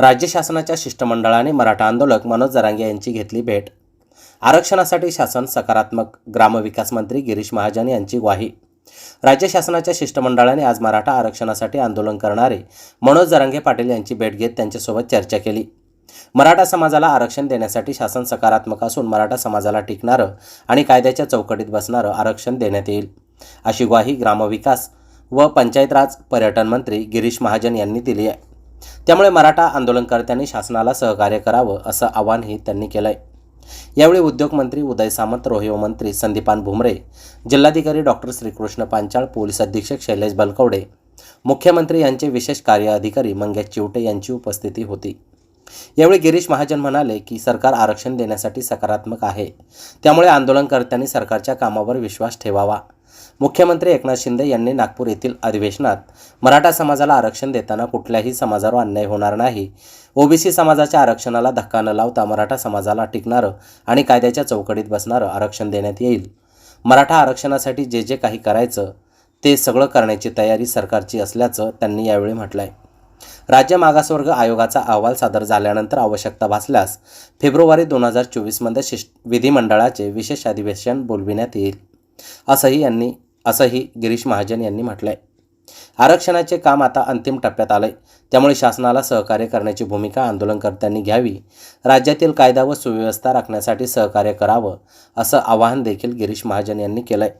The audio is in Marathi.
राज्य शासनाच्या शिष्टमंडळाने मराठा आंदोलक मनोज जरांगे यांची घेतली भेट. आरक्षणासाठी शासन सकारात्मक ग्रामविकास मंत्री गिरीश महाजन यांची ग्वाही. राज्य शासनाच्या शिष्टमंडळाने आज मराठा आरक्षणासाठी आंदोलन करणारे मनोज जरांगे पाटील यांची भेट घेत त्यांच्यासोबत चर्चा केली. मराठा समाजाला आरक्षण देण्यासाठी शासन सकारात्मक असून मराठा समाजाला टिकणारं आणि कायद्याच्या चौकटीत बसणारं आरक्षण देण्यात येईल. अशी ग्वाही ग्रामविकास व पंचायत राज पर्यटन मंत्री गिरीश महाजन यांनी दिली आहे. त्यामुळे मराठा आंदोलनकर्त्यांनी शासनाला सहकार्य करावं असं आवाहनही त्यांनी केलं आहे यावेळी उद्योगमंत्री उदय सामंत रोहिओ मंत्री संदीपान भुमरे जिल्हाधिकारी डॉक्टर श्रीकृष्ण पांचाळ पोलीस अधीक्षक शैलेश बलकवडे मुख्यमंत्री यांचे विशेष कार्य अधिकारी मंगेश चिवटे यांची उपस्थिती होती. यावेळी गिरीश महाजन म्हणाले की सरकार आरक्षण देण्यासाठी सकारात्मक आहे. त्यामुळे आंदोलनकर्त्यांनी सरकारच्या कामावर विश्वास ठेवावा. मुख्यमंत्री एकनाथ शिंदे यांनी नागपूर येथील अधिवेशनात मराठा समाजाला आरक्षण देताना कुठल्याही समाजावर अन्याय होणार नाही. ओबीसी समाजाच्या आरक्षणाला धक्का न लावता मराठा समाजाला टिकणारं आणि कायद्याच्या चौकटीत बसणारं आरक्षण देण्यात येईल. मराठा आरक्षणासाठी जे जे काही करायचं ते सगळं करण्याची तयारी सरकारची असल्याचं त्यांनी यावेळी म्हटलं आहे राज्य मागासवर्ग आयोगाचा अहवाल सादर झाल्यानंतर आवश्यकता भासल्यास फेब्रुवारी दोन हजार चोवीसमध्ये शिष् विधिमंडळाचे विशेष अधिवेशन बोलविण्यात येईल असंही यांनी असंही गिरीश महाजन यांनी म्हटलंय. आरक्षणाचे काम आता अंतिम टप्प्यात आलंय. त्यामुळे शासनाला सहकार्य करण्याची भूमिका आंदोलनकर्त्यांनी घ्यावी राज्यातील कायदा व सुव्यवस्था राखण्यासाठी सहकार्य करावं असं आवाहन देखील गिरीश महाजन यांनी केलंय.